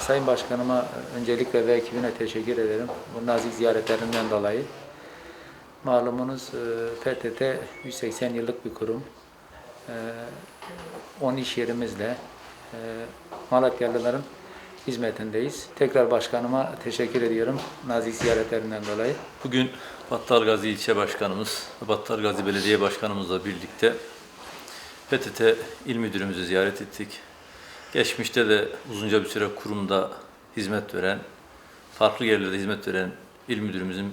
Sayın Başkanıma öncelikle ve ekibine teşekkür ederim. Bu nazik ziyaretlerinden dolayı. Malumunuz e, PTT 180 yıllık bir kurum. E, 10 iş yerimizle e, Malatyalıların hizmetindeyiz. Tekrar başkanıma teşekkür ediyorum nazik ziyaretlerinden dolayı. Bugün Battalgazi İlçe Başkanımız, Battalgazi Belediye Başkanımızla birlikte PTT İl Müdürümüzü ziyaret ettik. Geçmişte de uzunca bir süre kurumda hizmet veren, farklı yerlerde hizmet veren İl Müdürümüzün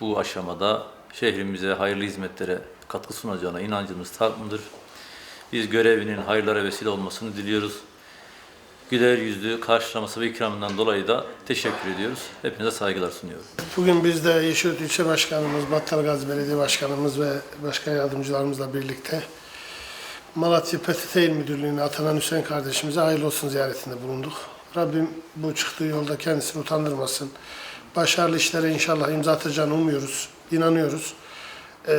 bu aşamada şehrimize hayırlı hizmetlere katkı sunacağına inancımız tamdır. Biz görevinin hayırlara vesile olmasını diliyoruz. Güler yüzlü karşılaması ve ikramından dolayı da teşekkür ediyoruz. Hepinize saygılar sunuyorum. Bugün biz de Yeşilyurt İlçe Başkanımız, Battalgazi Belediye Başkanımız ve başkan yardımcılarımızla birlikte Malatya PTT İl Müdürlüğü'ne atanan Hüseyin kardeşimize hayırlı olsun ziyaretinde bulunduk. Rabbim bu çıktığı yolda kendisini utandırmasın. Başarılı işlere inşallah imza atacağını umuyoruz, inanıyoruz. Ee,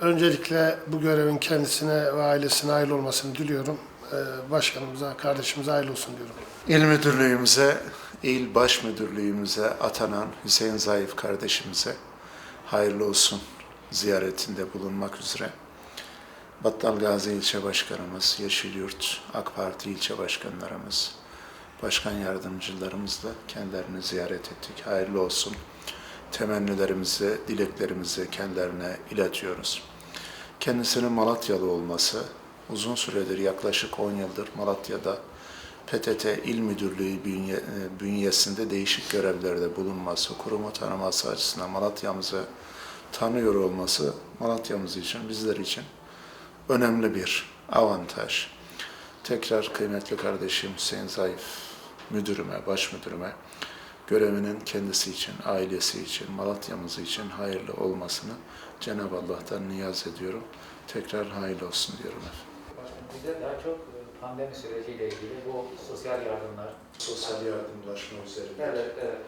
öncelikle bu görevin kendisine ve ailesine hayırlı olmasını diliyorum. Ee, başkanımıza, kardeşimize hayırlı olsun diyorum. İl müdürlüğümüze, il baş müdürlüğümüze atanan Hüseyin Zayıf kardeşimize hayırlı olsun ziyaretinde bulunmak üzere. Battal Gazi ilçe başkanımız, Yeşilyurt AK Parti ilçe başkanlarımız, başkan yardımcılarımızla kendilerini ziyaret ettik. Hayırlı olsun. Temennilerimizi, dileklerimizi kendilerine iletiyoruz. Kendisinin Malatyalı olması, uzun süredir yaklaşık 10 yıldır Malatya'da PTT İl Müdürlüğü e, bünyesinde değişik görevlerde bulunması, kurumu tanıması açısından Malatya'mızı tanıyor olması Malatya'mız için, bizler için önemli bir avantaj. Tekrar kıymetli kardeşim Hüseyin Zayıf müdürüme, baş müdürüme görevinin kendisi için, ailesi için, Malatya'mız için hayırlı olmasını Cenab-ı Allah'tan niyaz ediyorum. Tekrar hayırlı olsun diyorum efendim. Bize daha çok e, pandemi süreciyle ilgili bu sosyal yardımlar, Sosyal yardımlaşma üzerinde. evet, evet,